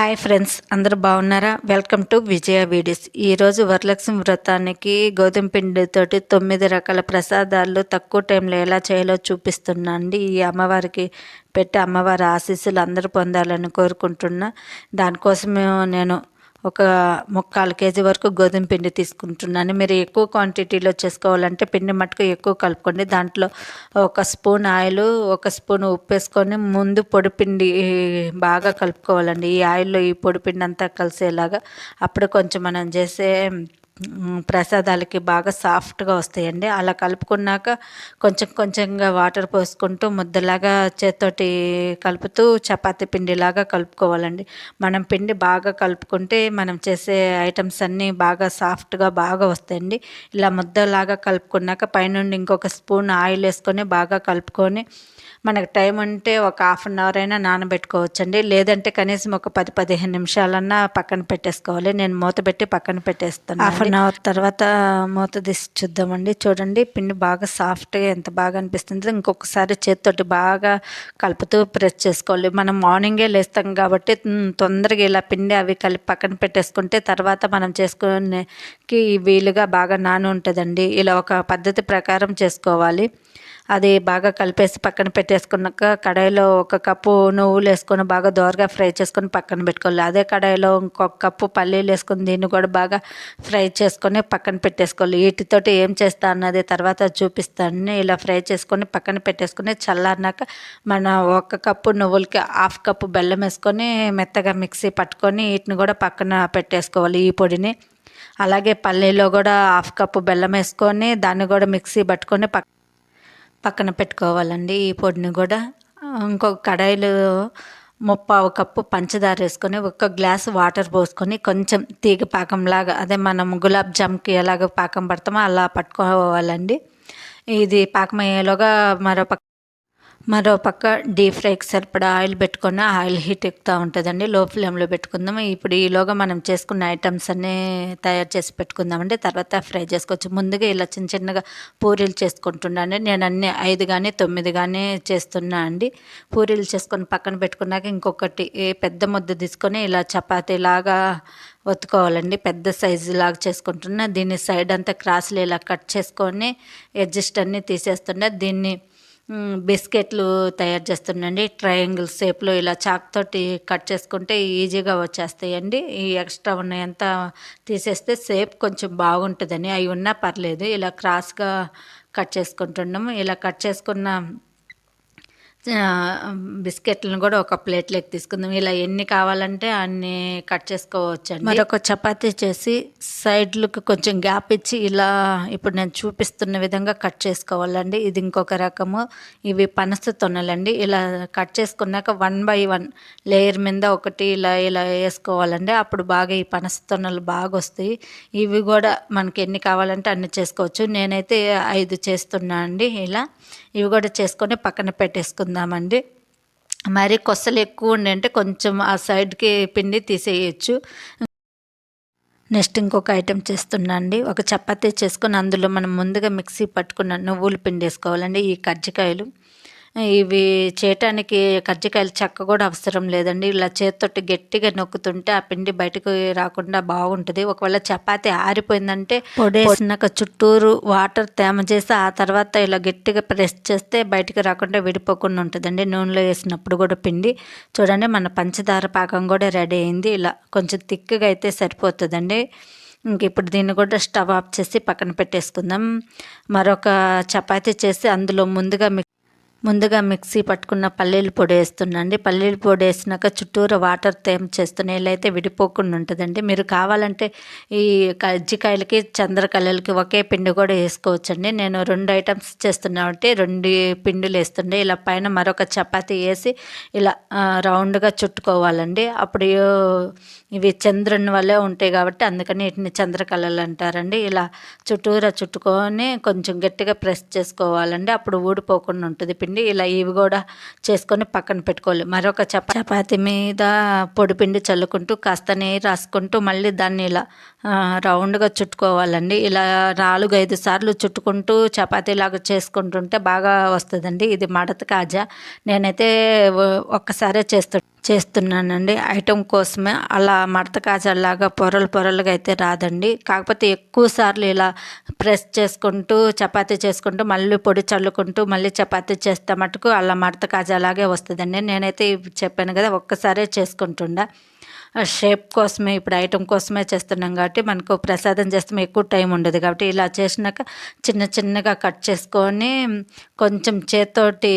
Hi friends అందరూ బాగున్నారా? Welcome to Vijaya videos. ఈరోజు వరలక్ష్మి వ్రతానికి గోధుమ పిండితోటి తొమ్మిది రకాల ప్రసాదాలు తక్కువ టైంలో ఎలా చేయాలో చూపిస్తున్నా అండి. ఈ అమ్మవారికి పెట్టి అమ్మవారి ఆశీస్సులు అందరూ పొందాలని కోరుకుంటున్నా. దానికోసం నేను ఒక ముక్కాలు కేజీ వరకు గోధుమ పిండి తీసుకుంటున్నాను. మీరు ఎక్కువ క్వాంటిటీలో చేసుకోవాలంటే పిండి మట్టుకు ఎక్కువ కలుపుకోండి. దాంట్లో ఒక స్పూన్ ఆయిల్ ఒక స్పూన్ ఉప్పు వేసుకొని ముందు పొడి పిండి బాగా కలుపుకోవాలండి. ఈ ఆయిల్లో ఈ పొడి పిండి అంతా కలిసేలాగా అప్పుడు కొంచెం మనం చేసే ప్రసాదాలకి బాగా సాఫ్ట్గా వస్తాయండి. అలా కలుపుకున్నాక కొంచెం కొంచెంగా వాటర్ పోసుకుంటూ ముద్దలాగా చేత్తోటి కలుపుతూ చపాతి పిండిలాగా కలుపుకోవాలండి. మనం పిండి బాగా కలుపుకుంటే మనం చేసే ఐటమ్స్ అన్నీ బాగా సాఫ్ట్గా బాగా వస్తాయండి. ఇలా ముద్దలాగా కలుపుకున్నాక పైనుండి ఇంకొక స్పూన్ ఆయిల్ వేసుకొని బాగా కలుపుకొని మనకు టైం ఉంటే ఒక హాఫ్ అన్ అవర్ అయినా నానబెట్టుకోవచ్చండి. లేదంటే కనీసం ఒక పది పదిహేను నిమిషాలన్నా పక్కన పెట్టేసుకోవాలి. నేను మూత పెట్టి పక్కన పెట్టేస్తాను హాఫ్ అన్ అవర్ తర్వాత మూత తీసి చూద్దామండి. చూడండి పిండి బాగా సాఫ్ట్గా ఎంత బాగా అనిపిస్తుంది. ఇంకొకసారి చేతితోటి బాగా కలుపుతూ ప్రెస్ చేసుకోవాలి. మనం మార్నింగే లేస్తాం కాబట్టి తొందరగా ఇలా పిండి అవి కలిపి పక్కన పెట్టేసుకుంటే తర్వాత మనం చేసుకునేకి వీలుగా బాగా నాని ఉంటుందండి ఇలా ఒక పద్ధతి ప్రకారం చేసుకోవాలి. అది బాగా కలిపేసి పక్కన పెట్టి పెట్టేసుకున్నాక కడాయిలో ఒక కప్పు నువ్వులు వేసుకొని బాగా దోరగా ఫ్రై చేసుకొని పక్కన పెట్టుకోవాలి. అదే కడాయిలో ఇంకొక కప్పు పల్లీలు వేసుకొని దీన్ని కూడా బాగా ఫ్రై చేసుకొని పక్కన పెట్టేసుకోవాలి. వీటితోటి ఏం చేస్తా అన్నది తర్వాత చూపిస్తాను ఇలా ఫ్రై చేసుకొని పక్కన పెట్టేసుకొని చల్లారినాక మన ఒక కప్పు నువ్వులకి హాఫ్ కప్పు బెల్లం వేసుకొని మెత్తగా మిక్సీ పట్టుకొని వీటిని కూడా పక్కన పెట్టేసుకోవాలి ఈ పొడిని. అలాగే పల్లీలో కూడా హాఫ్ కప్పు బెల్లం వేసుకొని దాన్ని కూడా మిక్సీ పట్టుకొని పక్క పక్కన పెట్టుకోవాలండి ఈ పొడిని కూడా. ఇంకొక కడాయిలు ముప్పావు కప్పు పంచదార వేసుకొని ఒక గ్లాస్ వాటర్ పోసుకొని కొంచెం తీగ పాకంలాగా అదే మనం గులాబ్ జామ్కి ఎలాగ పాకం పడతామో అలా పట్టుకోవాలండి. ఇది పాకం అయ్యేలోగా మరో పక్క మరో పక్క డీప్ ఫ్రైకి సరిపడా ఆయిల్ పెట్టుకొని ఆయిల్ హీట్ ఎక్కుతూ ఉంటుందండి. లో ఫ్లేమ్లో పెట్టుకుందాం. ఇప్పుడు ఈలోగా మనం చేసుకున్న ఐటమ్స్ అన్నీ తయారు చేసి పెట్టుకుందామండి. తర్వాత ఫ్రై చేసుకోవచ్చు. ముందుగా ఇలా చిన్న చిన్నగా పూరీలు చేసుకుంటున్నాను నేను అన్ని ఐదు కానీ తొమ్మిది కానీ చేస్తున్నా అండి. పూరీలు చేసుకొని పక్కన పెట్టుకున్నాక ఇంకొకటి పెద్ద ముద్ద తీసుకొని ఇలా చపాతీ లాగా ఒత్తుకోవాలండి. పెద్ద సైజు లాగా చేసుకుంటున్నా. దీన్ని సైడ్ అంతా క్రాస్లు ఇలా కట్ చేసుకొని అడ్జస్ట్ అన్నీ తీసేస్తున్నా దీన్ని బిస్కెట్లు తయారు చేస్తుండండి. ట్రయాంగిల్ షేప్లో ఇలా చాక్ తోటి కట్ చేసుకుంటే ఈజీగా వచ్చేస్తాయండి. ఈ ఎక్స్ట్రా ఉన్నాయంతా తీసేస్తే షేప్ కొంచెం బాగుంటుందని. అవి ఉన్నా పర్లేదు. ఇలా క్రాస్గా కట్ చేసుకుంటున్నాము ఇలా కట్ చేసుకున్న బిస్కెట్లను కూడా ఒక ప్లేట్లోకి తీసుకుందాం. ఇలా ఎన్ని కావాలంటే అన్ని కట్ చేసుకోవచ్చు అండి మరొక చపాతీ చేసి సైడ్లకు కొంచెం గ్యాప్ ఇచ్చి ఇలా ఇప్పుడు నేను చూపిస్తున్న విధంగా కట్ చేసుకోవాలండి. ఇది ఇంకొక రకము. ఇవి పనస తొన్నలండి ఇలా కట్ చేసుకున్నాక వన్ బై వన్ లేయర్ మీద ఒకటి ఇలా ఇలా వేసుకోవాలండి. అప్పుడు బాగా ఈ పనస తొన్నలు బాగా వస్తాయి. ఇవి కూడా మనకి ఎన్ని కావాలంటే అన్ని చేసుకోవచ్చు. నేనైతే ఐదు చేస్తున్నా అండి. ఇలా ఇవి కూడా చేసుకొని పక్కన పెట్టేసుకుందామండి. మరి కొసలు ఎక్కువ ఉండి అంటే కొంచెం ఆ సైడ్కి పిండి తీసేయచ్చు. నెక్స్ట్ ఇంకొక ఐటెం చేస్తున్నాండి ఒక చపాతీ చేసుకొని అందులో మనం ముందుగా మిక్సీ పట్టుకున్న నువ్వులు పిండి వేసుకోవాలండి ఈ కజ్జికాయలు. ఇవి చేయటానికి కజ్జికాయలు చెక్క కూడా అవసరం లేదండి. ఇలా చేతితోటి గట్టిగా నొక్కుతుంటే ఆ పిండి బయటకు రాకుండా బాగుంటుంది. ఒకవేళ చపాతి ఆరిపోయిందంటే పొడేసినాక చుట్టూరు వాటర్ తేమ చేసి ఆ తర్వాత ఇలా గట్టిగా ప్రెస్ చేస్తే బయటకు రాకుండా విడిపోకుండా ఉంటుందండి. నూనెలో వేసినప్పుడు కూడా పిండి. చూడండి మన పంచదార పాకం కూడా రెడీ అయింది. ఇలా కొంచెం తిక్కుగా అయితే సరిపోతుందండి. ఇంక ఇప్పుడు దీన్ని కూడా స్టవ్ ఆఫ్ చేసి పక్కన పెట్టేసుకుందాం. మరొక చపాతీ చేసి అందులో ముందుగా ముందుగా మిక్సీ పట్టుకున్న పల్లీలు పొడి వేస్తున్నాండి పల్లీలు పొడి వేసినాక చుట్టూరు వాటర్ తేమ చేస్తున్న అయితే విడిపోకుండా ఉంటుందండి. మీరు కావాలంటే ఈ కజ్జికాయలకి చంద్రకళలకి ఒకే పిండి కూడా వేసుకోవచ్చండి. నేను రెండు ఐటమ్స్ చేస్తున్నామంటే రెండు పిండిలు వేస్తుండే. ఇలా పైన మరొక చపాతి వేసి ఇలా రౌండ్గా చుట్టుకోవాలండి. అప్పుడు ఇవి చంద్రుని వల్లే ఉంటాయి కాబట్టి అందుకని వీటిని చంద్రకళలు అంటారండి. ఇలా చుట్టూరా చుట్టుకొని కొంచెం గట్టిగా ప్రెస్ చేసుకోవాలండి. అప్పుడు ఊడిపోకుండా ఉంటుంది. పిండి ఇలా ఇవి కూడా చేసుకొని పక్కన పెట్టుకోవాలి. మరొక చపా చపాతి మీద పొడిపిండి చల్లుకుంటూ కాస్త నీరు రాసుకుంటూ మళ్ళీ దాన్ని ఇలా రౌండ్గా చుట్టుకోవాలండి. ఇలా నాలుగు ఐదు సార్లు చుట్టుకుంటూ చపాతీలాగా చేసుకుంటుంటే బాగా వస్తుందండి. ఇది మడత కాజా. నేనైతే ఒక్కసారే చేస్తుంటాను చేస్తున్నానండి. ఐటెం కోసమే అలా మడత కాజల్లాగా పొరలు పొరలుగా అయితే రాదండి. కాకపోతే ఎక్కువ సార్లు ఇలా ప్రెస్ చేసుకుంటూ చపాతీ చేసుకుంటూ మళ్ళీ పొడి చల్లుకుంటూ మళ్ళీ చపాతీ చేస్తే మటుకు అలా మడత కాజాలాగే వస్తుందండి. నేనైతే చెప్పాను కదా ఒక్కసారే చేసుకుంటుండా. షేప్ కోసమే ఇప్పుడు ఐటెం కోసమే చేస్తున్నాం కాబట్టి మనకు ప్రసాదం చేస్తే ఎక్కువ టైం ఉండదు కాబట్టి ఇలా చేసినాక చిన్న చిన్నగా కట్ చేసుకొని కొంచెం చేత్తోటి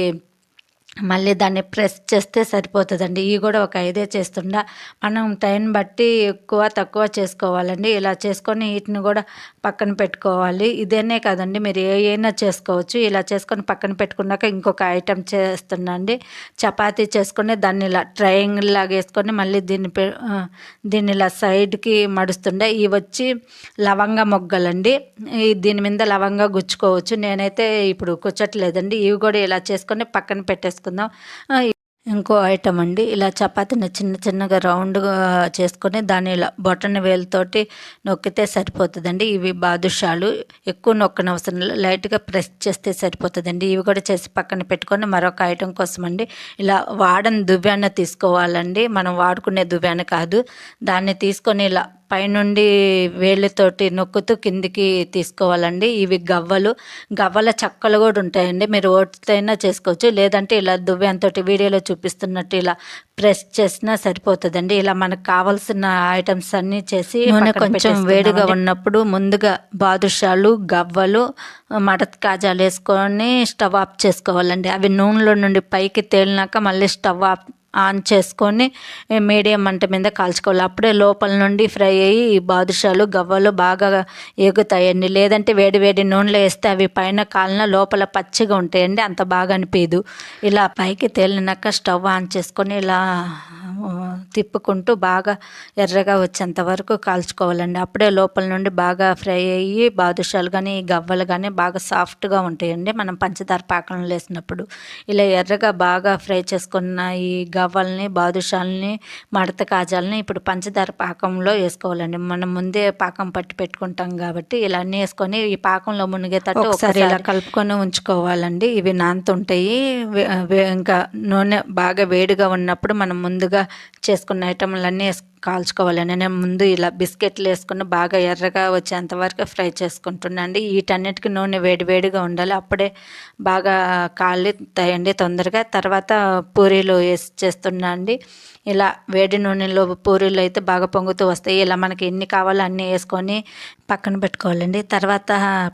మళ్ళీ దాన్ని ప్రెస్ చేస్తే సరిపోతుందండి. ఇవి కూడా ఒక ఐదే చేస్తుండ. మనం టైం బట్టి ఎక్కువ తక్కువ చేసుకోవాలండి. ఇలా చేసుకొని వీటిని కూడా పక్కన పెట్టుకోవాలి. ఇదేనే కాదండి. మీరు ఏ అయినా చేసుకోవచ్చు. ఇలా చేసుకొని పక్కన పెట్టుకున్నాక ఇంకొక ఐటెం చేస్తుండండి చపాతీ చేసుకొని దాన్ని ఇలా ట్రయాంగిల్ లాగా వేసుకొని మళ్ళీ దీన్ని దీన్ని ఇలా సైడ్కి మడుస్తుండే. ఇవి వచ్చి లవంగ మొగ్గలండి. దీని మీద లవంగా గుచ్చుకోవచ్చు. నేనైతే ఇప్పుడు కూర్చోట్లేదండి ఇవి కూడా ఇలా చేసుకొని పక్కన పెట్టేసుకో చేసుకుందాం ఇంకో ఐటమ్ అండి. ఇలా చపాతీని చిన్న చిన్నగా రౌండ్గా చేసుకొని దాన్ని ఇలా బొటన వేలుతోటి నొక్కితే సరిపోతుందండి. ఇవి బాదుషాలు. ఎక్కువ నొక్కనవసరం లైట్గా ప్రెస్ చేస్తే సరిపోతుందండి. ఇవి కూడా చేసి పక్కన పెట్టుకొని మరొక ఐటెం కోసం అండి. ఇలా వాడని దువ్యాన తీసుకోవాలండి. మనం వాడుకునే దువ్యాన కాదు. దాన్ని తీసుకొని ఇలా పైనుండి వేళ్ళతోటి నొక్కుతూ కిందికి తీసుకోవాలండి. ఇవి గవ్వలు. గవ్వల చక్కలు కూడా ఉంటాయండి. మీరు ఓటితోనైనా చేసుకోవచ్చు. లేదంటే ఇలా దువ్వెంతో వీడియోలో చూపిస్తున్నట్టు ఇలా ప్రెస్ చేసినా సరిపోతుందండి. ఇలా మనకు కావాల్సిన ఐటమ్స్ అన్నీ చేసి నూనె కొంచెం వేడిగా ఉన్నప్పుడు ముందుగా బాదుషాలు గవ్వలు మడత కాజాలు వేసుకొని స్టవ్ ఆఫ్ చేసుకోవాలండి. అవి నూనెలో నుండి పైకి తేలినాక మళ్ళీ స్టవ్ ఆఫ్ ఆన్ చేసుకొని మీడియం మంట మీద కాల్చుకోవాలి. అప్పుడే లోపల నుండి ఫ్రై అయ్యి బాదుషాలు గవ్వలు బాగా ఎగుతాయండి లేదంటే వేడి వేడి నూనెలో వేస్తే అవి పైన కాలిన లోపల పచ్చిగా ఉంటాయండి. అంత బాగా అనిపించదు ఇలా పైకి తేలినాక స్టవ్ ఆన్ చేసుకొని ఇలా తిప్పుకుంటూ బాగా ఎర్రగా వచ్చేంత వరకు కాల్చుకోవాలండి. అప్పుడే లోపల నుండి బాగా ఫ్రై అయ్యి బాదుషాలు కానీ గవ్వలు కానీ బాగా సాఫ్ట్గా ఉంటాయండి. మనం పంచదార పాకంలో వేసినప్పుడు. ఇలా ఎర్రగా బాగా ఫ్రై చేసుకున్న ఈ గవ్వల్ని బాదుషాలని మడత కాజాలని ఇప్పుడు పంచదార పాకంలో వేసుకోవాలండి. మనం ముందే పాకం పట్టి పెట్టుకుంటాం కాబట్టి ఇలా అన్నీ వేసుకొని ఈ పాకంలో మునిగేటట్టు ఒకసారి ఇలా కలుపుకొని ఉంచుకోవాలండి. ఇవి నాంతుంటాయి. ఇంకా నూనె బాగా వేడిగా ఉన్నప్పుడు మనం ముందుగా చేసుకున్న ఐటమ్లన్నీ కాల్చుకోవాలండి. నేను ముందు ఇలా బిస్కెట్లు వేసుకుని బాగా ఎర్రగా వచ్చేంత వరకు ఫ్రై చేసుకుంటున్నాండి వీటన్నిటికి నూనె వేడి వేడిగా ఉండాలి. అప్పుడే బాగా కాలుతాయండి తొందరగా. తర్వాత పూరీలు వేసి చేస్తున్నా అండి. ఇలా వేడి నూనెలో పూరీలు అయితే బాగా పొంగుతూ వస్తాయి. ఇలా మనకి ఎన్ని కావాలో అన్నీ వేసుకొని పక్కన పెట్టుకోవాలండి. తర్వాత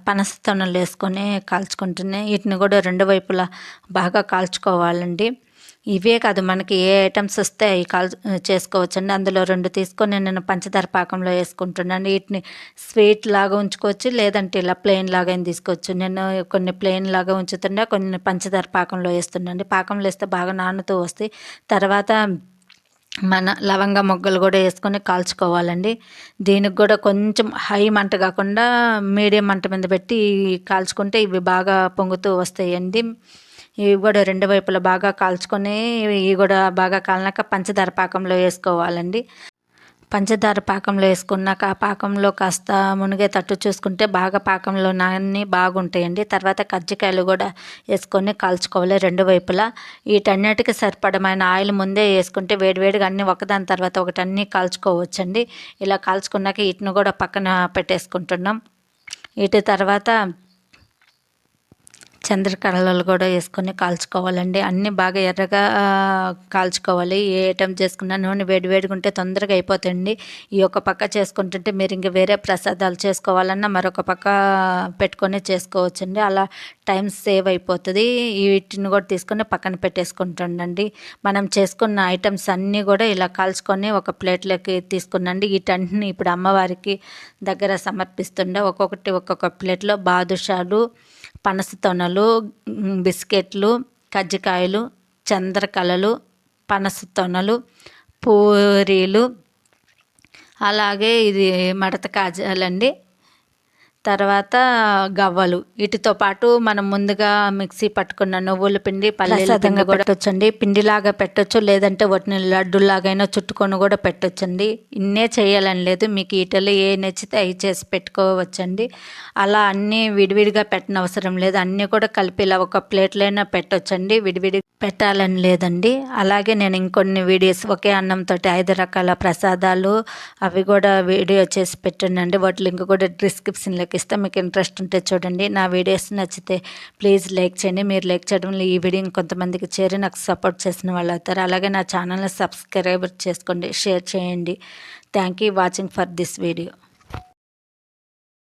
పనస తొనలు వేసుకొని కాల్చుకుంటున్నాయి వీటిని కూడా రెండు వైపులా బాగా కాల్చుకోవాలండి. ఇవే కాదు మనకి ఏ ఐటమ్స్ వస్తే అవి కాల్ చేసుకోవచ్చండి. అందులో రెండు తీసుకొని నేను పంచదార పాకంలో వేసుకుంటున్నాను. వీటిని స్వీట్ లాగా ఉంచుకోవచ్చు లేదంటే ఇలా ప్లెయిన్ లాగా తీసుకోవచ్చు. నేను కొన్ని ప్లెయిన్ లాగా ఉంచుతుండే కొన్ని పంచదార పాకంలో వేస్తున్నాండి పాకంలో వేస్తే బాగా నానుతూ వస్తాయి. తర్వాత మన లవంగ మొగ్గలు కూడా వేసుకొని కాల్చుకోవాలండి. దీనికి కూడా కొంచెం హై మంట కాకుండా మీడియం మంట మీద పెట్టి కాల్చుకుంటే ఇవి బాగా పొంగుతూ వస్తాయండి. ఇవి కూడా రెండు వైపులా బాగా కాల్చుకొని ఇవి కూడా బాగా కాలినాక పంచదార పాకంలో వేసుకోవాలండి. పంచదార పాకంలో వేసుకున్నాక ఆ పాకంలో కాస్త మునిగే తట్టు చూసుకుంటే బాగా పాకంలో నాన్ని బాగుంటాయండి. తర్వాత కజ్జికాయలు కూడా వేసుకొని కాల్చుకోవాలి రెండు వైపులా. వీటన్నిటికీ సరిపడమైన ఆయిల్ ముందే వేసుకుంటే వేడివేడిగా అన్నీ ఒకదాని తర్వాత ఒకటి అన్నీ కాల్చుకోవచ్చండి. ఇలా కాల్చుకున్నాక వీటిని కూడా పక్కన పెట్టేసుకుంటున్నాం. వీటి తర్వాత చంద్రకళలు కూడా వేసుకొని కాల్చుకోవాలండి. అన్నీ బాగా ఎర్రగా కాల్చుకోవాలి. ఏ ఐటమ్ చేసుకున్నా నూనె వేడివేడిగా ఉంటే తొందరగా అయిపోతుంది ఈ ఒక పక్క చేసుకుంటుంటే మీరు ఇంక వేరే ప్రసాదాలు చేసుకోవాలన్నా మరొక పక్క పెట్టుకొని చేసుకోవచ్చండి. అలా టైం సేవ్ అయిపోతుంది. వీటిని కూడా తీసుకొని పక్కన పెట్టేసుకుంటుండండి. మనం చేసుకున్న ఐటమ్స్ అన్నీ కూడా ఇలా కాల్చుకొని ఒక ప్లేట్లోకి తీసుకున్నండి. వీటన్నిటిని ఇప్పుడు అమ్మవారికి దగ్గర సమర్పిస్తుండే. ఒక్కొక్కటి ఒక్కొక్క ప్లేట్లో బాదుషాలు పనస తొనలు బిస్కెట్లు కజ్జికాయలు చంద్రకళలు పనస తొనలు పూరీలు అలాగే ఇది మడత కాజాలండి. తర్వాత గవ్వలు. వీటితో పాటు మనం ముందుగా మిక్సీ పట్టుకున్న నువ్వుల పిండి పల్లెల పిండి కూడా పెట్టొచ్చండి. పిండిలాగా పెట్టొచ్చు లేదంటే వాటిని లడ్డులాగైనా చుట్టుకొని కూడా పెట్టొచ్చండి. ఇన్నే చేయాలని లేదు. మీకు ఈటలు ఏ నచ్చితే అవి చేసి పెట్టుకోవచ్చండి. అలా అన్నీ విడివిడిగా పెట్టిన అవసరం లేదు. అన్నీ కూడా కలిపి ఇలా ఒక ప్లేట్లైనా పెట్టొచ్చండి. విడివిడి పెట్టాలని లేదండి. అలాగే నేను ఇంకొన్ని వీడియోస్ ఒకే అన్నంతో ఐదు రకాల ప్రసాదాలు అవి కూడా వీడియో చేసి పెట్టండి వాటి లింక్ కూడా డిస్క్రిప్షన్లోకి ఇస్తే మీకు ఇంట్రెస్ట్ ఉంటే చూడండి. నా వీడియోస్ నచ్చితే ప్లీజ్ లైక్ చేయండి. మీరు లైక్ చేయడం వల్ల ఈ వీడియో కొంతమందికి చేరి నాకు సపోర్ట్ చేసిన వాళ్ళు అవుతారు. అలాగే నా ఛానల్ని సబ్స్క్రైబ్ చేసుకోండి షేర్ చేయండి. Thank you watching for this video